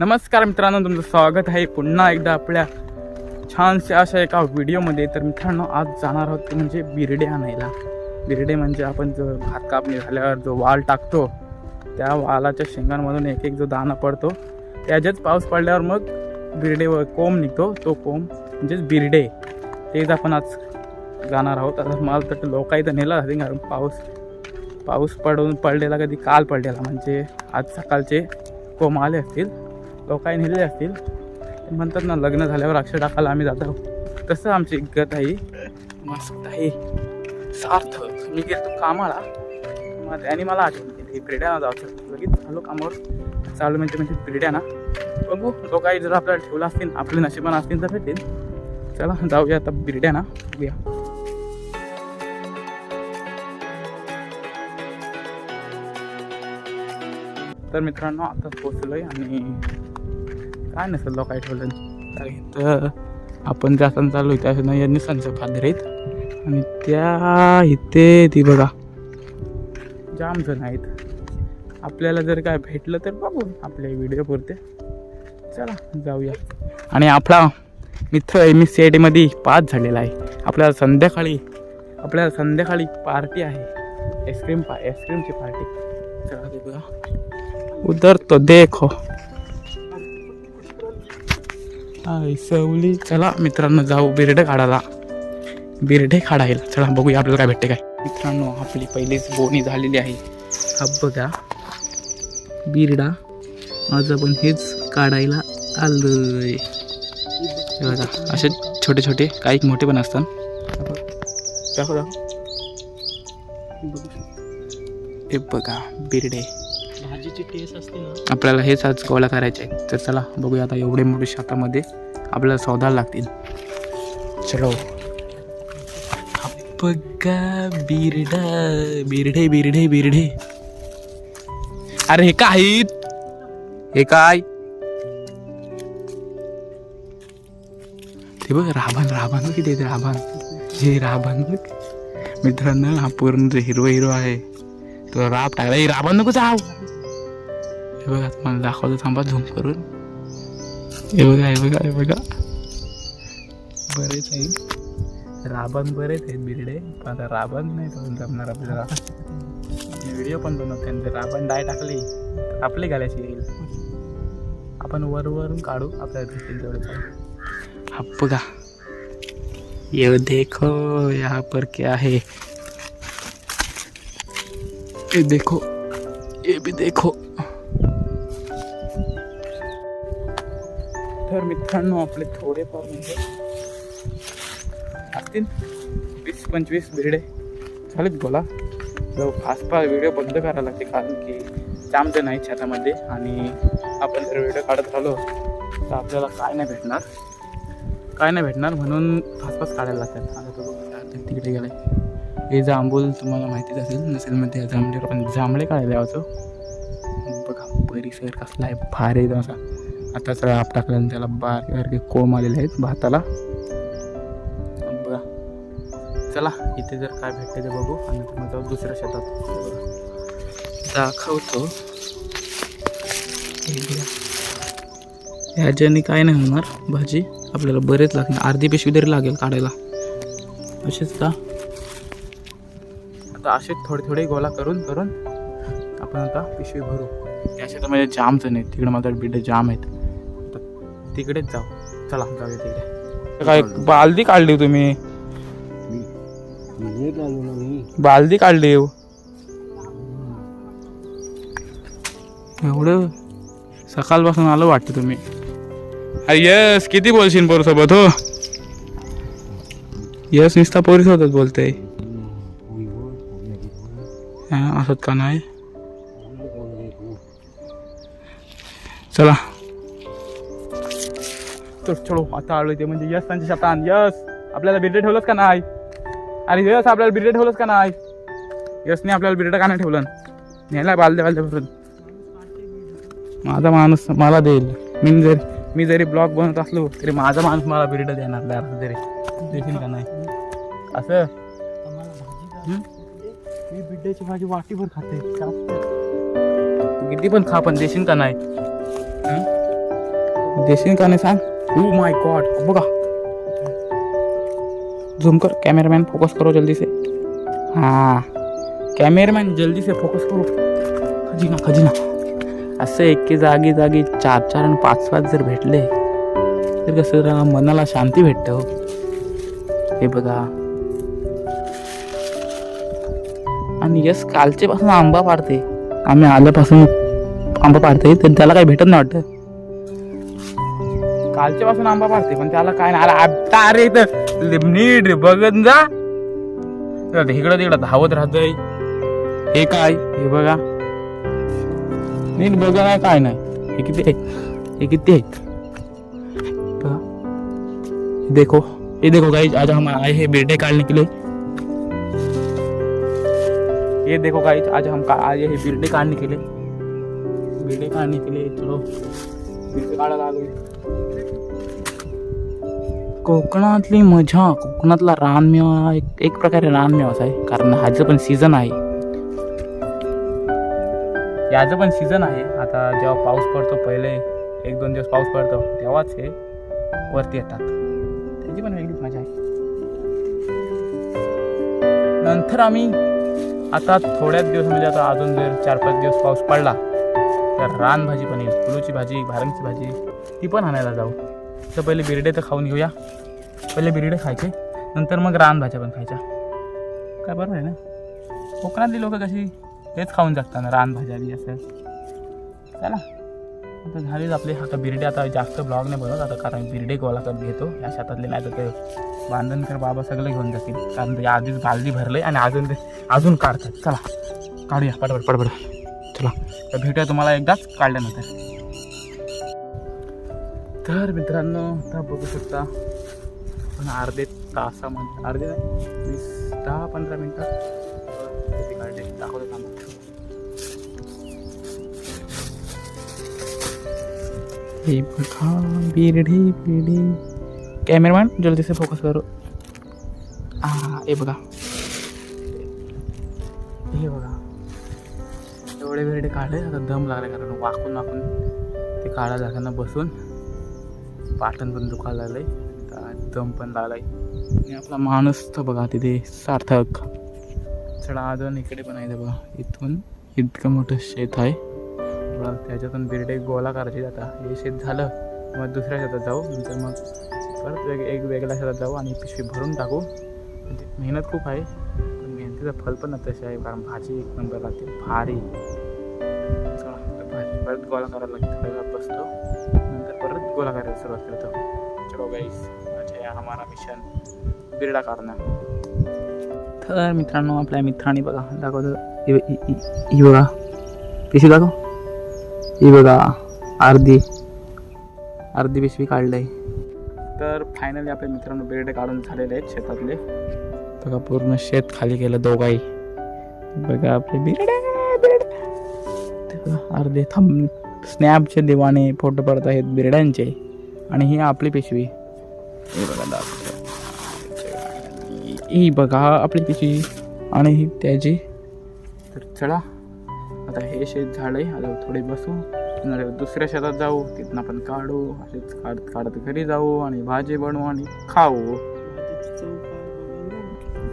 नमस्कार मित्रांनो तुमचं स्वागत आहे पुन्हा एकदा आपल्या छानशा अशा एका व्हिडिओमध्ये. तर मित्रांनो आज जाणार आहोत ते म्हणजे बिरडे आणायला. बिर्डे म्हणजे आपण जो भात कापणी झाल्यावर जो वाल टाकतो त्या वालाच्या शेंगांमधून एक एक जो दाणा पडतो त्याच्याच पाऊस पडल्यावर मग बिरडेवर कोंब निघतो. तो कोंब म्हणजेच बिर्डे. तेच आपण आज जाणार आहोत. आता मला तर लोक इथं नेलं असेल कारण पाऊस पाऊस पडून पडलेला कधी काल पडलेला. म्हणजे आज सकाळचे कोंब आले असतील. लोक लोकांनी नेलेले असतील. ते म्हणतात ना लग्न झाल्यावर अक्षर टाकायला आम्ही जातो. तसं आमची गत आहे. मस्त आहे. सार्थक. मी गेलो कामाला. मग त्याने मला आठवण केली. पिरड्याना जायचं लगेच झालो कामावर. चालू म्हणजे म्हणजे पिरड्याना बघू. तो काही जर आपल्याला ठेवला असतील आपले नशिबान असतील तर भेटेल. चला जाऊया आता बिर्ड्याना बघूया. तर मित्रांनो आता आहे आणि काय नसेल लोक काय ठेवलं? तर इथं आपण ज्या चालू आहे त्या यांनी सणचं फादर आहेत. आणि त्या इथे ती बघा. जाम जण आहेत. आपल्याला जर काय भेटलं तर बघू आपल्या व्हिडिओ पुरते. चला जाऊया. आणि आपला मित्र एम एस सी आय टीमध्ये पास झालेला आहे. आपल्याला संध्याकाळी आपल्याला संध्याकाळी पार्टी आहे. आईस्क्रीम पा आईस्क्रीमची पार्टी चला ते बघा उधर तो देखो. हाय सवली. चला मित्रांनो जाऊ बिरडे काढायला. बिरडे काढायला. चला बघूया आपल्याला काय भेटते काय. मित्रांनो आपली पहिलीच बोनी झालेली आहे. हा बघा. बिरडा आज आपण हेच काढायला आलोय. बघा असे छोटे छोटे काही मोठे पण असतात. दाखव दाखव हे बघा बिरडे भाजीची टेस्ट असते ना. आपल्याला हेच आज गोळा करायचे आहे तर चला बघूया आता एवढे मोठे शेतामध्ये आपल्याला सौदा लागतील. चलो. बघा बिरडा बिरडे बिरडे बिरडे अरे हे काय? हे काय? ते बघ राभान राभान किती ते राभान हे राभान बघ. मित्रांनो हा पूर्ण जो हिरो आहे. तो राब टाकला. राबा नको जाव हे बघा तुम्हाला दाखवतो थांबा झूम करून. हे बघा हे बघा हे बघा. बरेच आहे राबण बरेच आहेत बिरडे. पण आता राबण नाही तो जमणार आपल्याला. व्हिडिओ पण बनवतो त्यांचे म्हणजे राबण डाय टाकली आपले घालायची येईल. आपण वर वरून काढू आपल्याला भेटेल तेवढे काढू हा बघा. ये देखो यहाँ पर क्या है. ये देखो ये भी देखो। तर मित्रांनो आपले थोडेफार म्हणजे असतील वीस पंचवीस भिडे. चालेल बोला. तर आसपास व्हिडिओ बंद करायला लागते कारण की जाम जण नाही छतामध्ये आणि आपण जर व्हिडिओ काढत राहिलो तर आपल्याला काय नाही भेटणार. काय नाही भेटणार म्हणून फासफास काढायला लागतात. आता तो तिकडे गेलाय. हे जांभूल तुम्हाला माहितीच असेल नसेल मग त्या जांभळीवर म्हणजे आपण जांभळे काढायला यावं बघा परिसर कसला आहे फार एकदम असा. आता सगळं आप टाकल्यानं त्याला बारके कोंब आलेले आहेत भाताला. बघा. चला इथे जर काय भेटते ते बघू आणि तुम्हाला जाऊ दुसऱ्या शेतात. दाखवतो. हे ह्याच्याने काय नाही होणार भाजी. आपल्याला बरेच लागणार. अर्धी पिशवी तरी लागेल काढायला. असेच का? आता असे थोडे थोडे गोळा करून करून आपण आता पिशवी भरू. त्या शेतामध्ये जाम जण आहेत. तिकडे माझ्या बिड्डे जाम आहेत. आता तिकडेच जाऊ. चला जाऊया तिकडे. काय बालदी काढली हो तुम्ही? बालदी काढली. हो. एवढं सकाळपासून आलं वाटतं तुम्ही. अरे यस किती बोलशील पोर सोबत हो? यस नुसता पोरी सोबत असत का नाही? चला. तर चलो आता आलो ते म्हणजे यस त्यांच्या शतान. यस आपल्याला बिरडे ठेवलंच का नाही? अरे यस आपल्याला बिरडे ठेवलंच का नाही? यसने आपल्याला बिरडे का नाही ठेवलं? न्यायला बालदे बालदे भरून. माझा माणूस मला देईल. मी जर मी जरी ब्लॉग बनवत असलो तरी माझा माणूस मला बिर्ड देणार जरी देशील का नाही? असं? मी बिड्ड्याची भाजी वाटीभर खाते. तू किती पण खा पण देशील का नाही? हं? देशील का नाही सांग? ओ माय गॉड बघा. झूम कर. कॅमेरामॅन फोकस करो जल्दी से हा. कॅमेरामॅन जल्दी से फोकस करो. खजिना खजिना. असं एके जागी जागी चार चार आणि पाच पाच जर भेटले तर कसं जरा मनाला शांती भेटते हो. हे बघा. आणि यस कालचेपासून आंबा पाडते. आम्ही आल्यापासून आंबा पाडते तर त्याला काही भेटत नाही वाटतं. कालच्यापासून आंबा पाडते पण त्याला काय नाही. आला आता अरे इथं नीट बघत जा. इकडं तिकडं धावत राहतय. हे काय? हे बघा. नीट बघा नाही काय नाही. हे किती हे किती आहेत देखो. ये देखो गाइस आज हम आए हैं बेटे काटने के लिए ये देखो गाइस आज हम का- आए हैं बिरडे काटने के लिए बिरडे काटने के लिए चलो बिरडे काढायला कोकणातली मजा कोकणातला रानमेवा एक एक प्रकारे रानमेवाच आहे कारण ह्याचं पण सीझन आहे. याचं पण सीझन आहे. आता जेव्हा पाऊस पडतो पहिले एक दोन दिवस पाऊस पडतो तेव्हाच हे वरती येतात. त्याची पण वेगळीच मजा आहे. नंतर आम्ही आता थोड्याच दिवस म्हणजे आता अजून जर चार पाच दिवस पाऊस पडला तर रान भाजी पण येईल फुलूची भाजी भारंगची भाजी ती पण आणायला जाऊ. तर पहिले बिरडे तर खाऊन घेऊया. पहिले बिरडे खायचे नंतर मग रान भाज्या पण खायच्या. काय बरोबर आहे ना? कोकणातली लोक कशी तेच खाऊन जगतात ना रान भाज्या बी असं. चला. आता झालीच आपले. आता बिर्डे आता जास्त ब्लॉग नाही बनवत. आता कारण बिरडे गोळा कर घेतो. या शेतातले नाही तर ते बांधणकर बाबा सगळे घेऊन जातील. कारण ते आधीच बालदी भरले आणि अजून ते अजून काढतात. चला काढूया. पडबड पडबड चला तर भेटूया तुम्हाला एकदाच. काढल्यानंतर तर मित्रांनो आता बघू शकता. पण अर्धे तासामध्ये अर्धे नाही वीस दहा पंधरा मिनटात हे बघा बिरडी बिरडी कॅमेरामॅन जल्दी से फोकस करो। हा हे बघा। हे बघा। एवढे बिरडे काढले आता दम लागले कारण वाकून वाकून ते काढा जाताना बसून. पाटण पण दुखायला लागलंय. दम पण लागलाय. आणि आपला माणूस तर बघा तिथे सार्थक. चढा अजून इकडे पण आहे ते बघा. इथून इतकं मोठं शेत आहे. थोडा त्याच्यातून बिरडे गोला करायचे आता. हे शेत झालं मग दुसऱ्या शेतात जाऊ नंतर मग परत वेग एक वेगळ्या शेतात जाऊ आणि पिशवी भरून टाकू. म्हणजे मेहनत खूप आहे पण मेहनतीचं फल पण तसे आहे कारण भाजी एक नंबर लागते. भारी. भाजी परत गोळा करायला लागते थोड्या बसतो. नंतर परत गोळा करायला सुरुवात करतो. चलो गाईस अच्छा हमारा मिशन बिरडा काढणं. तर मित्रांनो आपल्या मित्रांनी बघा दाखवतो. इ बघा. पिशवी दाखव. ही बघा अर्धी. अर्धी पिशवी काढलंय. तर फायनली आपल्या मित्रांनो बिरडे काढून झालेले आहेत शेतातले. बघा पूर्ण शेत खाली केलं दोघाही बघा आपले बिरडे बघा अर्धे थांब स्नॅपचे देवाने फोटो पडत आहेत बिरड्यांचे. आणि ही आपली पिशवी. हे बघा ही बघा आपली पिशवी. आणि ही त्याची. तर चला आता हे शेत झाड आहे. आता थोडे बसू. दुसऱ्या शेतात जाऊ. तिथनं आपण काढू. असेच काढत काढत घरी जाऊ आणि भाजी बनवू आणि खाऊ.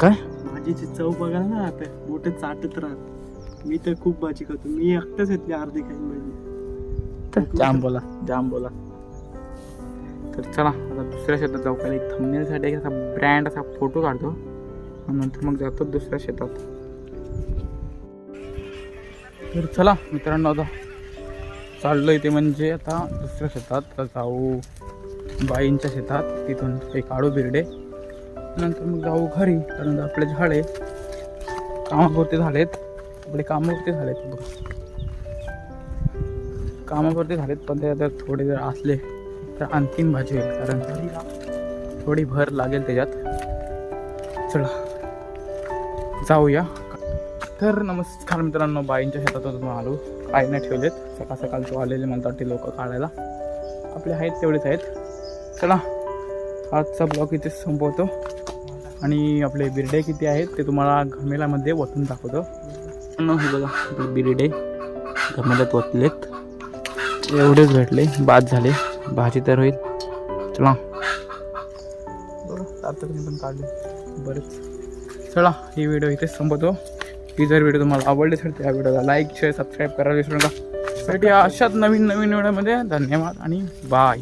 काय? भाजीची चव बघा ना आता. मोठे चाटत राहत. मी तर खूप भाजी खातो. मी एकटाच येतली अर्धी काही भाजी तर जाम बोला. जाम बोला. तर चला आता दुसऱ्या शेतात जाऊ. पहिले एक थंबनेलसाठी असा ब्रँड असा फोटो काढतो. नंतर मग जातो दुसऱ्या शेतात. तर चला मित्रांनो आता चाललोय ते म्हणजे आता दुसऱ्या शेतात. जाऊ बाईंच्या शेतात. तिथून एक आडू बिरडे. नंतर मग जाऊ घरी कारण आपले झाडे कामापुरते झालेत. आपले कामापुरते झालेत बघा. कामापुरते झालेत पण ते आता थोडे जर असले तर आणखीन भाजी होईल कारण थोडी भर लागेल त्याच्यात. चला जाऊया. तर नमस्कार मित्रांनो बाईंच्या शेतातून आलो. काही नाही ठेवलेत. सकाळ सकाळचे आलेले मला वाटते लोक काढायला. आपले आहेत तेवढेच आहेत. चला आजचा ब्लॉग इथे संपवतो. आणि आपले बिरडे किती आहेत ते तुम्हाला घमेलामध्ये वतून दाखवतो. हे बघा आपले बिरडे घमेल्यात वतलेत. एवढेच भेटले बाद झाले. भाजी तर होईल. चला. बरं तातडीने पण काढले. बरेच. चला ही व्हिडिओ इथे संपवतो. ही जर व्हिडिओ तुम्हाला आवडली तर त्या व्हिडिओला लाईक शेअर सबस्क्राईब करायला विसरू नका. भेटूया अशाच नवीन नवीन व्हिडिओमध्ये. धन्यवाद आणि बाय